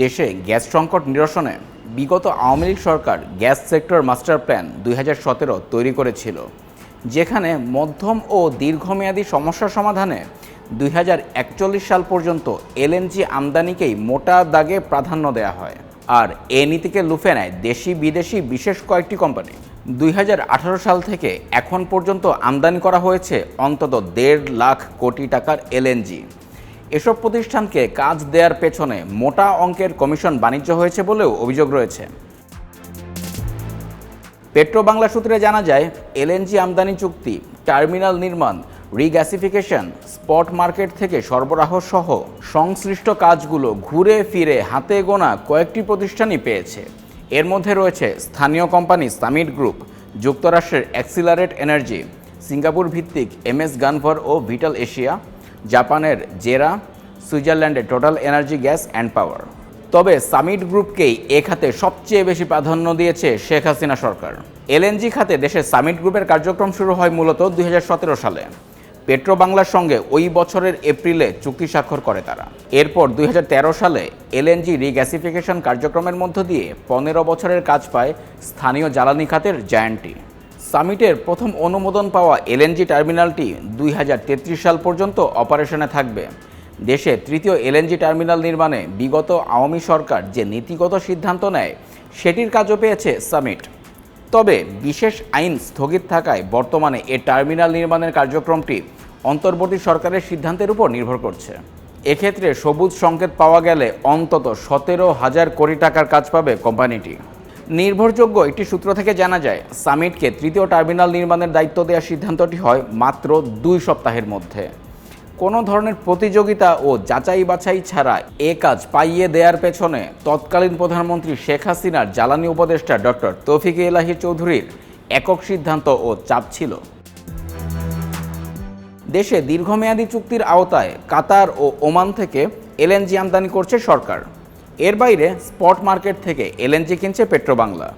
দেশে গ্যাস সংকট নিরসনে বিগত আওয়ামী লীগ সরকার গ্যাস সেক্টর মাস্টার প্ল্যান দুই হাজার সতেরো তৈরি করেছিল, যেখানে মধ্যম ও দীর্ঘমেয়াদী সমস্যা সমাধানে দুই হাজার একচল্লিশ সাল পর্যন্ত এলএনজি আমদানিকেই মোটা দাগে প্রাধান্য দেওয়া হয়। আর এ নীতিকে লুফে নেয় দেশি বিদেশি বিশেষ কয়েকটি কোম্পানি। দুই হাজার আঠারো সাল থেকে এখন পর্যন্ত আমদানি করা হয়েছে অন্তত দেড় লাখ কোটি টাকার এলএনজি। এসব প্রতিষ্ঠানকে কাজ দেওয়ার পেছনে মোটা অঙ্কের কমিশন বাণিজ্য হয়েছে বলেও অভিযোগ রয়েছে। পেট্রো বাংলা সূত্রে জানা যায়, এলএনজি আমদানি চুক্তি, টার্মিনাল নির্মাণ, রিগ্যাসিফিকেশন, স্পট মার্কেট থেকে সরবরাহ সহ সংশ্লিষ্ট কাজগুলো ঘুরে ফিরে হাতে গোনা কয়েকটি প্রতিষ্ঠানই পেয়েছে। এর মধ্যে রয়েছে স্থানীয় কোম্পানি সামিট গ্রুপ, যুক্তরাষ্ট্রের অ্যাক্সিলারেট এনার্জি, সিঙ্গাপুর ভিত্তিক এমএস গানভর ও ভিটাল এশিয়া জাপানের জেরা সুইজারল্যান্ডের Total energy, gas and power. তবে সামিট গ্রুপকেই এ খাতে সবচেয়ে বেশি প্রাধান্য দিয়েছে শেখ হাসিনা সরকার। এলএনজি খাতে দেশের সামিট গ্রুপের কার্যক্রম শুরু হয় মূলত দুই হাজার সতেরো সালে। পেট্রো বাংলার সঙ্গে ওই বছরের এপ্রিলে চুক্তি স্বাক্ষর করে তারা। এরপর দুই হাজার তেরো সালে এলএনজি রিগ্যাসিফিকেশন কার্যক্রমের মধ্য দিয়ে পনেরো বছরের কাজ পায় স্থানীয় জ্বালানি খাতের জায়ান্টটি সামিটের প্রথম অনুমোদন পাওয়া এলএনজি টার্মিনালটি দুই হাজার তেত্রিশ সাল পর্যন্ত অপারেশনে থাকবে। দেশে তৃতীয় এলএনজি টার্মিনাল নির্মাণে বিগত আওয়ামী সরকার যে নীতিগত সিদ্ধান্ত নেয়, সেটির কাজও পেয়েছে সামিট। তবে বিশেষ আইন স্থগিত থাকায় বর্তমানে এ টার্মিনাল নির্মাণের কার্যক্রমটি অন্তর্বর্তী সরকারের সিদ্ধান্তের উপর নির্ভর করছে। এক্ষেত্রে সবুজ সংকেত পাওয়া গেলে অন্তত সতেরো হাজার কোটি টাকার কাজ পাবে কোম্পানিটি। নির্ভরযোগ্য একটি সূত্র থেকে জানা যায়, সামিটকে তৃতীয় টার্মিনাল নির্মাণের দায়িত্ব দেওয়ার সিদ্ধান্তটি হয় মাত্র দুই সপ্তাহের মধ্যে। কোনো ধরনের প্রতিযোগিতা ও যাচাই বাছাই ছাড়া এ কাজ পাইয়ে দেওয়ার পেছনে তৎকালীন প্রধানমন্ত্রী শেখ হাসিনার জ্বালানি উপদেষ্টা ডক্টর তৌফিক এলাহি চৌধুরীর একক সিদ্ধান্ত ও চাপ ছিল। দেশে দীর্ঘমেয়াদী চুক্তির আওতায় কাতার ও ওমান থেকে এলএনজি আমদানি করছে সরকার। এর বাইরে স্পট মার্কেট থেকে এলএনজি কিনছে পেট্রোবাংলা।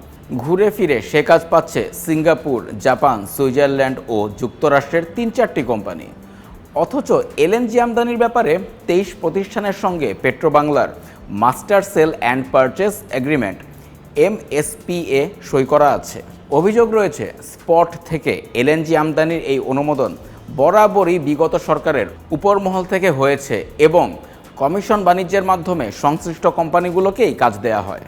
ঘুরে ফিরে সে কাজ পাচ্ছে সিঙ্গাপুর, জাপান, সুইজারল্যান্ড ও যুক্তরাষ্ট্রের তিন চারটি কোম্পানি। অথচ এলএনজি আমদানির ব্যাপারে তেইশ প্রতিষ্ঠানের সঙ্গে পেট্রোবাংলার master sale and purchase agreement, MSPA, সই করা আছে। অভিযোগ রয়েছে, স্পট থেকে এলএনজি আমদানির এই অনুমোদন বরাবরই বিগত সরকারের উপরমহল থেকে হয়েছে এবং কমিশন বাণিজ্যের মাধ্যমে সংশ্লিষ্ট কোম্পানিগুলোকেই কাজ দেয়া হয়।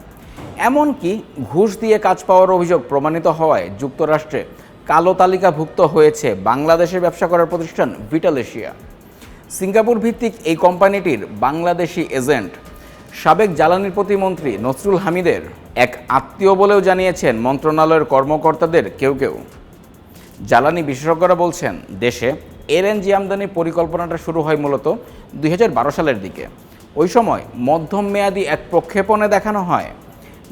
এমনকি ঘুষ দিয়ে কাজ পাওয়ার অভিযোগ প্রমাণিত হওয়ায় যুক্তরাষ্ট্রে কালো তালিকাভুক্ত হয়েছে বাংলাদেশে ব্যবসা করার প্রতিষ্ঠান ভিটাল এশিয়া সিঙ্গাপুর ভিত্তিক এই কোম্পানিটির বাংলাদেশি এজেন্ট, সাবেক জ্বালানি প্রতিমন্ত্রী নসরুল হামিদের, এক আত্মীয় বলেও জানিয়েছেন মন্ত্রণালয়ের কর্মকর্তাদের কেউ কেউ। জ্বালানি বিশেষজ্ঞরা বলছেন, দেশে এলএনজি আমদানি পরিকল্পনাটা শুরু হয় মূলত দুই হাজার বারো সালের দিকে। ওই সময় মধ্যম মেয়াদী এক প্রক্ষেপণে দেখানো হয়।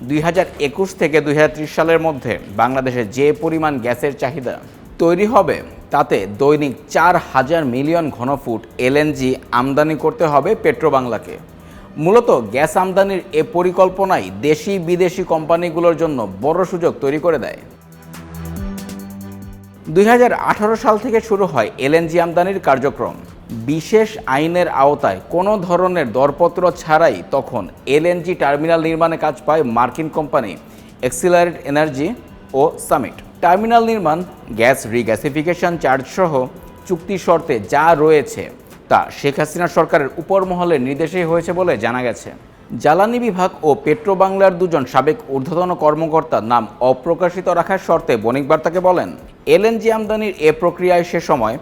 দুই হাজার একুশ থেকে দুই হাজার ত্রিশ সালের মধ্যে বাংলাদেশে যে পরিমাণ গ্যাসের চাহিদা তৈরি হবে, তাতে দৈনিক চার হাজার মিলিয়ন ঘনফুট এলএনজি আমদানি করতে হবে পেট্রোবাংলাকে। মূলত গ্যাস আমদানির এ পরিকল্পনাই দেশি বিদেশি কোম্পানিগুলোর জন্য বড় সুযোগ তৈরি করে দেয়। দুই হাজার আঠারো সাল থেকে শুরু হয় এলএনজি আমদানির কার্যক্রম। বিশেষ আইনের আওতায় কোনো ধরনের দরপত্র ছাড়াই তখন এলএনজি টার্মিনাল নির্মাণে কাজ পায় মার্কিন কোম্পানি এক্সিলারেট এনার্জি ও সামিট। টার্মিনাল নির্মাণ, গ্যাস রিগ্যাসিফিকেশন চার্জ সহ চুক্তি শর্তে যা রয়েছে তা শেখ হাসিনা সরকারের উপর মহলের নির্দেশেই হয়েছে বলে জানা গেছে। জ্বালানি বিভাগ ও পেট্রো বাংলার দুজন সাবেক ঊর্ধ্বতন কর্মকর্তার নাম অপ্রকাশিত রাখার শর্তে বণিক বার্তাকে বলেন, এলএনজি আমদানির এ প্রক্রিয়ায় সে সময়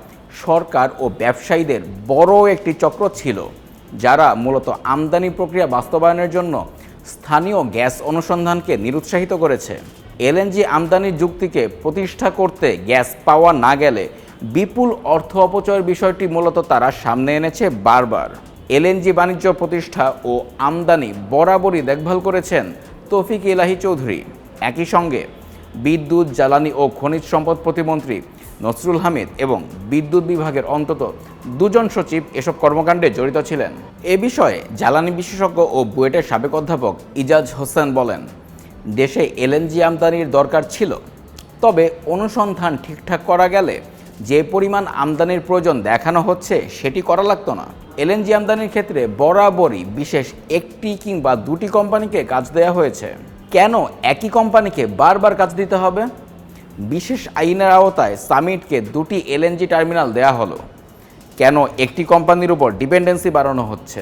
সরকার ও ব্যবসায়ীদের বড় একটি চক্র ছিল, যারা মূলত আমদানি প্রক্রিয়া বাস্তবায়নের জন্য স্থানীয় গ্যাস অনুসন্ধানকে নিরুৎসাহিত করেছে। এলএনজি আমদানির যুক্তিকে প্রতিষ্ঠা করতে গ্যাস পাওয়া না গেলে বিপুল অর্থ অপচয়ের বিষয়টি মূলত তারা সামনে এনেছে বারবার। এলএনজি বাণিজ্য প্রতিষ্ঠা ও আমদানি বরাবরই দেখভাল করেছেন তৌফিক ইলাহি চৌধুরী। একই সঙ্গে বিদ্যুৎ, জ্বালানি ও খনিজ সম্পদ প্রতিমন্ত্রী নসরুল হামিদ এবং বিদ্যুৎ বিভাগের অন্তত দুজন সচিব এসব কর্মকাণ্ডে জড়িত ছিলেন। এ বিষয়ে জ্বালানি বিশেষজ্ঞ ও বুয়েটের সাবেক অধ্যাপক ইজাজ হোসেন বলেন, দেশে এলএনজি আমদানির দরকার ছিল। তবে অনুসন্ধান ঠিকঠাক করা গেলে যে পরিমাণ আমদানির প্রয়োজন দেখানো হচ্ছে সেটি করা লাগতো না। এলএনজি আমদানির ক্ষেত্রে বরাবরই বিশেষ একটি কিংবা দুটি কোম্পানিকে কাজ দেওয়া হয়েছে। কেন একই কোম্পানিকে বারবার কাজ দিতে হবে? বিশেষ আইনের আওতায় সামিটকে দুটি এলএনজি টার্মিনাল দেয়া হলো। কেন একটি কোম্পানির উপর ডিপেন্ডেন্সি বাড়ানো হচ্ছে?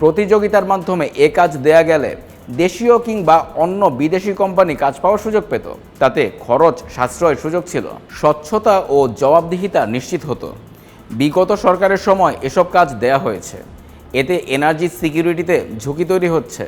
প্রতিযোগিতার মাধ্যমে এ কাজ দেয়া গেলে দেশীয় কিংবা অন্য বিদেশি কোম্পানি কাজ পাওয়ার সুযোগ পেত। তাতে খরচ, সাশ্রয়ের সুযোগ ছিল। স্বচ্ছতা ও জবাবদিহিতা নিশ্চিত হতো। বিগত সরকারের সময় এসব কাজ দেয়া হয়েছে। এতে এনার্জি সিকিউরিটিতে ঝুঁকি তৈরি হচ্ছে।